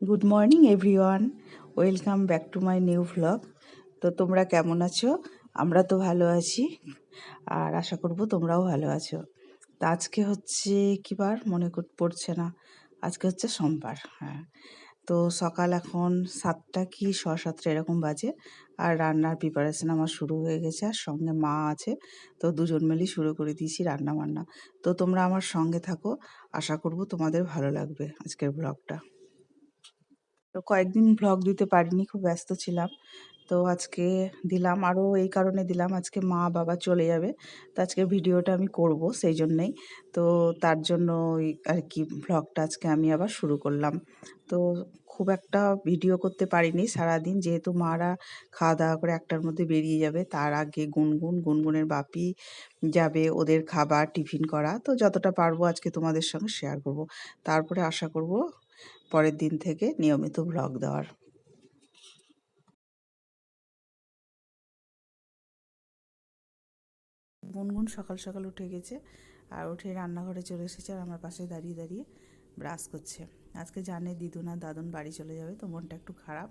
Good morning everyone welcome back to my new vlog তো তোমরা কেমন আছো? আমরা তো ভালো আছি, আর আশা করব তোমরাও ভালো আছো। তো আজকে হচ্ছে কী বার? মনে পড়ছে না। আজকে হচ্ছে সোমবার হ্যাঁ। তো সকাল এখন সাতটা কি ছ সাতটা এরকম বাজে, আর রান্নার প্রিপারেশন আমার শুরু হয়ে গেছে, আর সঙ্গে মা আছে, তো দুজন মিলেই শুরু করে দিয়েছি রান্না বান্না তো তোমরা আমার সঙ্গে থাকো, আশা করব তোমাদের ভালো লাগবে আজকের ব্লগটা তো কয়েকদিন ভ্লগ দিতে পারিনি, খুব ব্যস্ত ছিলাম। তো আজকে দিলাম আরও এই কারণে দিলাম, আজকে মা বাবা চলে যাবে। তো আজকে ভিডিওটা আমি করব সেই জন্যেই। তো তার জন্য আর কি ভ্লগটা আজকে আমি আবার শুরু করলাম। তো খুব একটা ভিডিও করতে পারিনি সারাদিন, যেহেতু মারা খাওয়া দাওয়া করে একটার মধ্যে বেরিয়ে যাবে, তার আগে গুনগুন, গুনগুনের বাপি যাবে ওদের খাবার, টিফিন করা। তো যতটা পারব আজকে তোমাদের সঙ্গে শেয়ার করব। তারপরে আশা করব পরের দিন থেকে নিয়মিত ব্লগ দেওয়ার। গুনগুন সকাল সকাল উঠে গেছে আর উঠে রান্নাঘরে চলে এসেছে আর আমার পাশে দাঁড়িয়ে দাঁড়িয়ে ব্রাশ করছে। আজকে জানে দিদুন আর দাদুন বাড়ি চলে যাবে তো মনটা একটু খারাপ।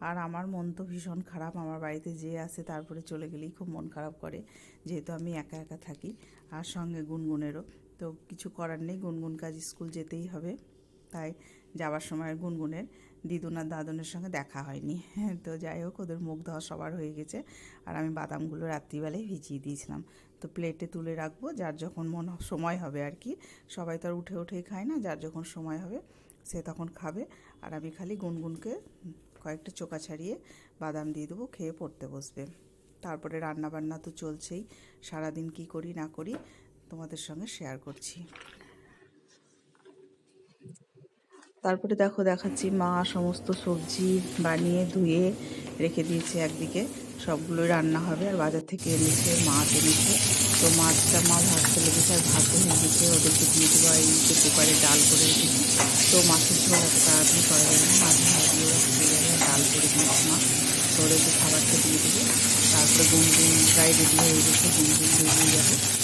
আর আমার মন তো ভীষণ খারাপ, আমার বাড়িতে যে আসে তারপরে চলে গেলেই খুব মন খারাপ করে, যেহেতু আমি একা একা থাকি। আর সঙ্গে গুনগুনেরও। তো কিছু করার নেই, গুনগুন কাজ স্কুল যেতেই হবে। তাই যাওয়ার সময় গুনগুনের দিদুন আর দাদুনের সঙ্গে দেখা হয়নি। তো যাই হোক, ওদের মুখ ধোয়া সবার হয়ে গেছে আর আমি বাদামগুলো রাত্রিবেলায় ভিজিয়ে দিয়েছিলাম। তো প্লেটে তুলে রাখব, যার যখন মন সময় হবে আর কি। সবাই তো আর উঠে উঠেই খায় না, যার যখন সময় হবে সে তখন খাবে। আর আমি খালি গুনগুনকে কয়েকটা চোকা ছাড়িয়ে বাদাম দিয়ে দেবো, খেয়ে পড়তে বসবে। তারপরে রান্না বান্না তো চলছেই, সারাদিন কি করি না করি তোমাদের সঙ্গে শেয়ার করছি। তারপরে দেখো দেখাচ্ছি মা সমস্ত সবজি বানিয়ে ধুয়ে রেখে দিয়েছে একদিকে। সবগুলোই রান্না হবে আর বাজার থেকে এনেছে, মাছ এনেছে। তো মাছটা মা ভাজতে লেগেছে আর ভাত হয়ে গেছে ওদেরকে দিয়ে দেবো এই যে কুকারে ডাল করে রেখেছি। তো মাছের ঝোল এত তাড়াতাড়ি করা যাবে না। মাছ ভাজিয়ে দিয়ে ডাল করে দিয়েছি মা। তো ওদেরকে খাবারটা দিয়ে দেবো। তারপরে গুনগুন প্রায় রেডি হয়ে গেছে, গুনগুন বেরিয়ে যাবে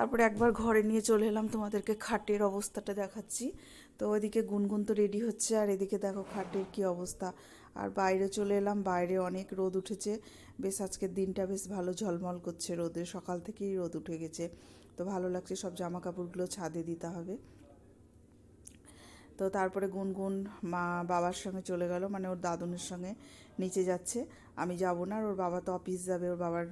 তারপরে একবার ঘরে নিয়ে চলে এলাম, তোমাদেরকে খাটের অবস্থাটা দেখাচ্ছি। তো ওইদিকে গুনগুন তো রেডি হচ্ছে, আর এদিকে দেখো খাটের কি অবস্থা। আর বাইরে চলে এলাম, বাইরে অনেক রোদ উঠেছে। বেশ, আজকের দিনটা বেশ ভালো ঝলমল করছে রোদে, সকাল থেকেই রোদ উঠে গেছে। তো ভালো লাগছে সব জামা কাপড়গুলো ছাদে দিতে হবে। তো তারপরে গুনগুন মা বাবার সঙ্গে চলে গেল মানে ওর দাদুনের সঙ্গে, নিচে যাচ্ছে। আমি যাব না, আর ওর বাবা তো অফিস যাবে, ওর বাবার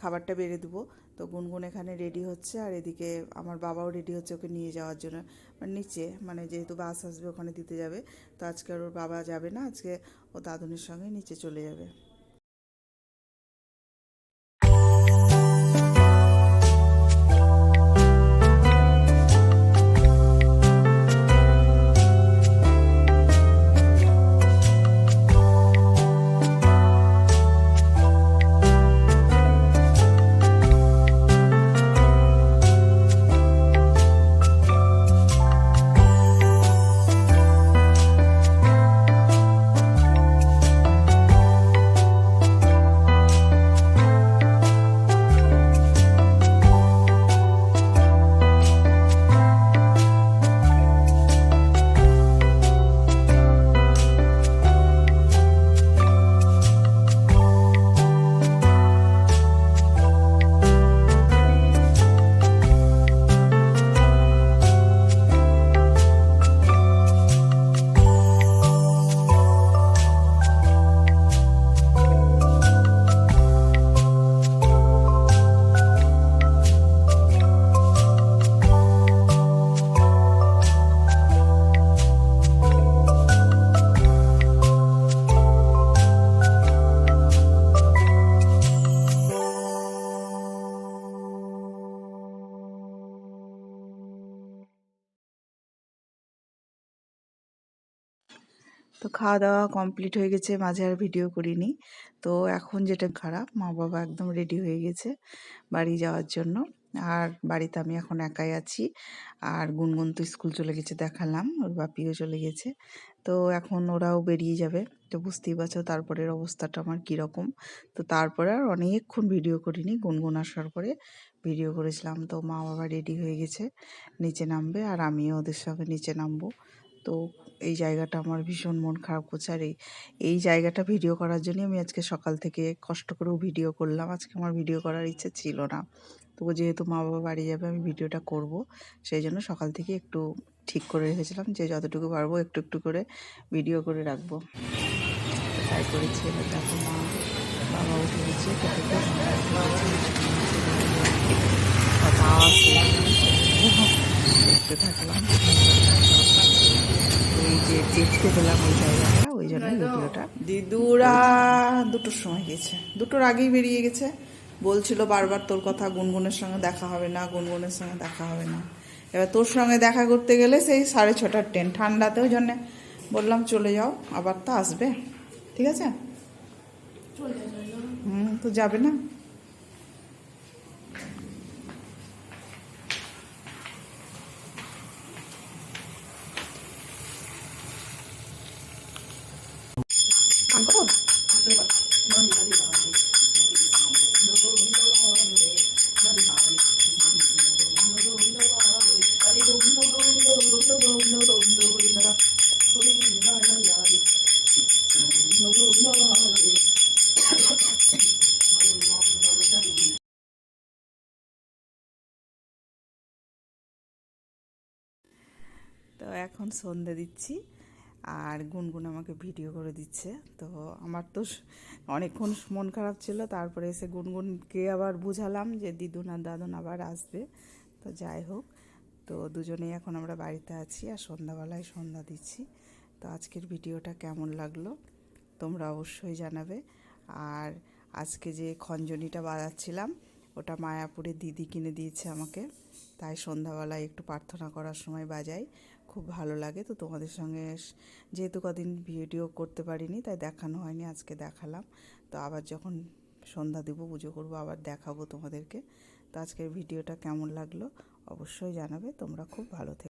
খাবারটা বেড়ে দেবো। তো গুনগুন এখানে রেডি হচ্ছে আর এদিকে আমার বাবাও রেডি হচ্ছে ওকে নিয়ে যাওয়ার জন্য। মানে নিচে মানে যেহেতু বাস আসবে ওখানে দিতে যাবে। তো আজকে আর ওর বাবা যাবে না, আজকে ও দাদুনের সঙ্গে নিচে চলে যাবে। তো খাওয়া দাওয়া কমপ্লিট হয়ে গেছে, মাঝে আর ভিডিও করিনি। তো এখন যেটা খারাপ মা বাবা একদম রেডি হয়ে গেছে বাড়ি যাওয়ার জন্য। আর বাড়িতে আমি এখন একাই আছি। আর গুনগুন তো স্কুল চলে গেছে দেখালাম, ওর বাপিও চলে গেছে। তো এখন ওরাও বেরিয়ে যাবে, তো বুঝতেই পারছ তারপরের অবস্থাটা আমার কীরকম। তো তারপরে আর অনেকক্ষণ ভিডিও করিনি, গুনগুন আসার পরে ভিডিও করেছিলাম। তো মা বাবা রেডি হয়ে গেছে, নিচে নামবে আর আমিও ওদের সঙ্গে নিচে নামবো। তো এই জায়গাটা আমার ভীষণ মন খারাপ করছে। আর এই এই জায়গাটা ভিডিও করার জন্যই আমি আজকে সকাল থেকে কষ্ট করেও ভিডিও করলাম। আজকে আমার ভিডিও করার ইচ্ছে ছিল না। তবু যেহেতু মা বাবা বাড়ি যাবে, আমি ভিডিওটা করব। সেই জন্য সকাল থেকে একটু ঠিক করে রেখেছিলাম যে যতটুকু পারব একটু একটু করে ভিডিও করে রাখব। তাই করেছি। এবার দেখো মা, বাবা উঠে গেছে, খেতে দেখতে পেলাম ওই জায়গাটা ওই জন্য ভিডিওটা দিদুরা দুটোর সময় গেছে। দুটোর আগেই বেরিয়ে গেছে। বলছিল বারবার তোর কথা গুনগুনের সঙ্গে দেখা হবে না গুনগুনের সঙ্গে দেখা হবে না। এবার তোর সঙ্গে দেখা করতে গেলে সেই সাড়ে ছটার ট্রেন ঠান্ডাতে ওই জন্যে। বললাম চলে যাও আবার তো আসবে। ঠিক আছে? হুম তো যাবে না? তো এখন সন্ধে দিচ্ছি। আর গুনগুন আমাকে ভিডিও করে দিচ্ছে। তো আমার তো অনেকক্ষণ মন খারাপ ছিল, তারপরে এসে গুনগুনকে আবার বুঝালাম যে দিদুন আর দাদুন আবার আসবে। তো যাই হোক, তো দুজনেই এখন আমরা বাড়িতে আছি আর সন্ধ্যাবেলায় সন্ধ্যা দিচ্ছি। তো আজকের ভিডিওটা কেমন লাগল তোমরা অবশ্যই জানাবে। আর আজকে যে খঞ্জনিটা বাজাচ্ছিলাম, ওটা মায়াপুরে দিদি কিনে দিয়েছে আমাকে। তাই সন্ধ্যাবেলায় একটু প্রার্থনা করার সময় বাজাই। খুব ভালো লাগে। তো তোমাদের সঙ্গে যেহেতু কদিন ভিডিও করতে পারিনি, তাই দেখানো হয়নি, আজকে দেখালাম। তো আবার যখন সন্ধ্যা দেবো, পুজো করব, আবার দেখাবো তোমাদেরকে। তো আজকের ভিডিওটা কেমন লাগল? অবশ্যই জানাবে। তোমরা খুব ভালো থেকো।